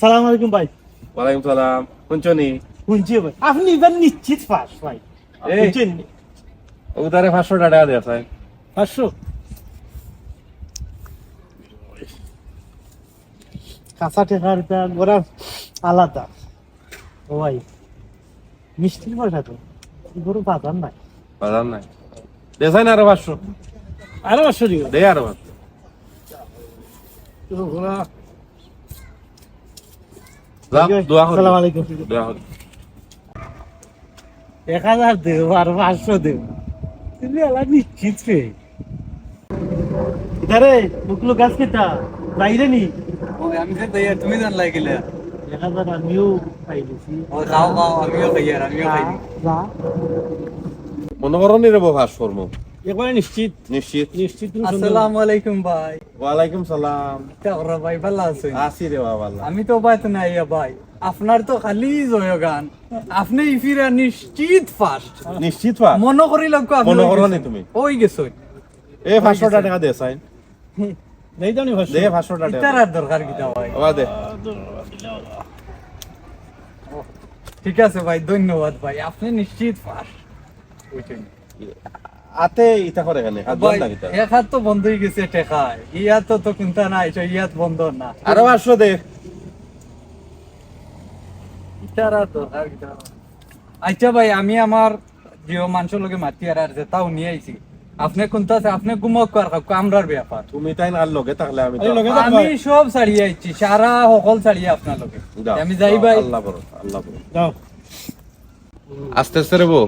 সালাম আলাইকুম ভাই। ওয়ালাইকুম সালাম। শুনছনি? শুনছি ভাই। আপনি এবার নিশ্চিত পাস ভাই। শুনছেন ওদারে পাঁচশো টাকা দেওয়া চাই পাঁচশো? কাঁচা টেকার গোড়া আলাদা। ও ভাই মিষ্টির পয়সা তো? গরু বাজার নাই। বাজার নাই। দেখাই না আরও পাঁচশো। আরও পাঁচশো দিও। দে আরও পাঁচশো যাও, দোয়া করি। সালাম আলাইকুম দোয়া করি। এক হাজার দেব আর পাঁচশো দেব। তুমি এলা নিশ্চিত রে। ইধারে মুকলো গাছ কেটা? বাইরে নি? আমি তো তাই তুমি জান লাগিলে এক হাজার আমিও পাইলেছি ও খাও খাও আমিও খাই আর আমিও খাই। মনে করো নি রে ফর্ম একবারে নিশ্চিত। নিশ্চিত। নিশ্চিত আসসালামু আলাইকুম ভাই। ওয়ালাইকুম সালাম। তাওরা ভাই ভালো আছেন? আসি রে বাবা আমি তো বাইত নাই ভাই। আপনার তো খালি জয়গান। আপনি ইফিরা নিশ্চিত ফার্স্ট নিশ্চিত মনে করি লোক আপনি মনে করো নি তুমি? ওই গেছো। এ পাঁচশো টাকা দে চাই দেই দাও নি। দে টাকা। আর দরকার কিটা ভাই? আবার দে। ঠিক আছে ভাই ধন্যবাদ ভাই। আপনি নিশ্চিত ফার্স্ট আতে ইটা করে হাত হাত তো বন্ধ হয়ে গেছে টেকায়। ইয়াত তো তো চিন্তা নাই তো ইয়াত বন্ধ না। আরও পাঁচশো দে। ইতার আর দরকার কিটা আচ্ছা ভাই আমি আমার জিও মানুষের লগে মাতি আর আর তাও নিয়ে আইছি। আপনি কোনটা আছে? আপনি গুমক কর কামরার ব্যাপার তুমি তাই না আর লগে থাকলে আমি তো- আমি সব ছাড়িয়ে আইছি সারা সকল ছাড়িয়ে আপনার লগে। আমি যাই যাও, ভাই। আল্লাহ বড় আল্লাহ বড় দাও আস্তে আস্তে রে বউ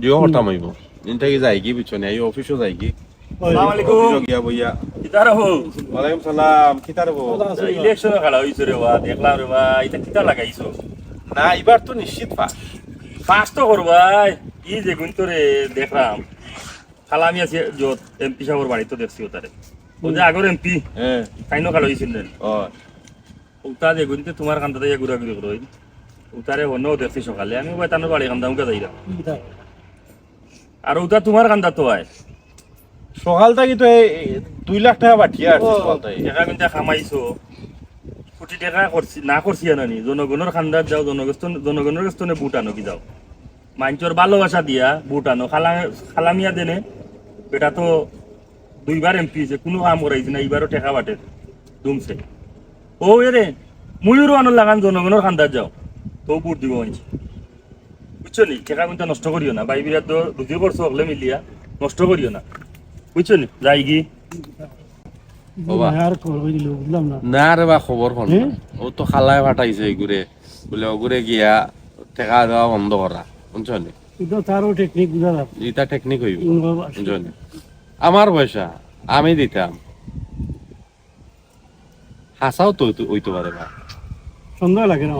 জিও হঠাম আইব ইনটা কি যাই কি পিছনে এই অফিসও যাই কি ওই, অফিসও গিয়া বইয়া কিতার হো ওয়ালাইকুম সালাম কিতার বউ ইলেকশন রে বা দেখলাম রে বা এটা কিতা লাগাইছো না এবার তো নিশ্চিত পাস পাস তো করবাই ই যে গুণ তোরে দেখলাম খালামি আছে যত এমপি সাহেবের বাড়ি তো দেখছি ওতারে ও যে আগর এমপি হ্যাঁ তাইনো খেলা হয়েছিলেন ও উতা যে গুণতে তোমার কান্দাতে ঘুরা ঘুরি করই উতারে অন্য দেখছি সকালে আমি তানোর বাড়ি কান্দা যাই। আর উতা তোমার কান্দা তো আয় সকাল থাকি তো দুই লাখ টাকা বাঠিয়ে আসছে সকাল থেকে টাকা কিন্তু খামাইছো কোটি টাকা করছি না করছি আনানি জনগণের খান্দার যাও জনগণ জনগণের কাছ বুট আনো কি যাও? মাঞ্চর ভালোবাসা দিয়া বুট আনো। খালা খালামিয়া দেনে? বেটা তো দুইবার এমপি হয়েছে কোনো কাম করাইছে না এইবারও টেকা বাটে। দুমছে। ও এরে ময়ূরও আনো লাগান জনগণের খান্দার যাও। তো বুট দিব মানছি বুঝছ নি কিন্তু নষ্ট করিও না বাই বিরাট রুজি করছ হলে মিলিয়া নষ্ট করিও না বুঝছ নি যাই বুঝলাম না রে বা খবর হুম? ও তো খালায় ফাটাইছে ঘুরে বলে গিয়া দেওয়া বন্ধ করা বুঝছ নি টেকনিক বুঝালাম এটা টেকনিক হইব ইনভলভ বুঝছ নি আমার পয়সা আমি দিতাম হাসাও তো হইতো- পারে বা সন্দেহ লাগে না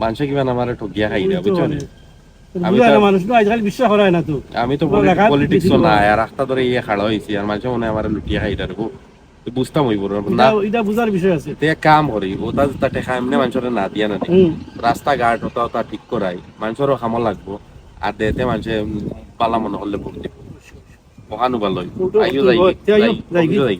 মানুষে কিমান আমার ঠকিয়া খাই না বুঝছ নি আমি তো- পলিটিক্স না আর রাস্তা ধরে ইয়ে খাড়া হয়েছি আর মানুষে মনে আমার লুটিয়া খাই রাখব বুঝতাম হইব না এটা এটা বুঝার বিষয় আছে। তে কাম করি ওটা তা টেকা এমনি মানুষের না দিয়া না হুম। ওটা ওটা ঠিক করাই মানুষেরও খামো লাগবো। আর দেতে মানুষে পালা মনে করলে ভোট দিব। ওখানো ভালো আইও যাই যাই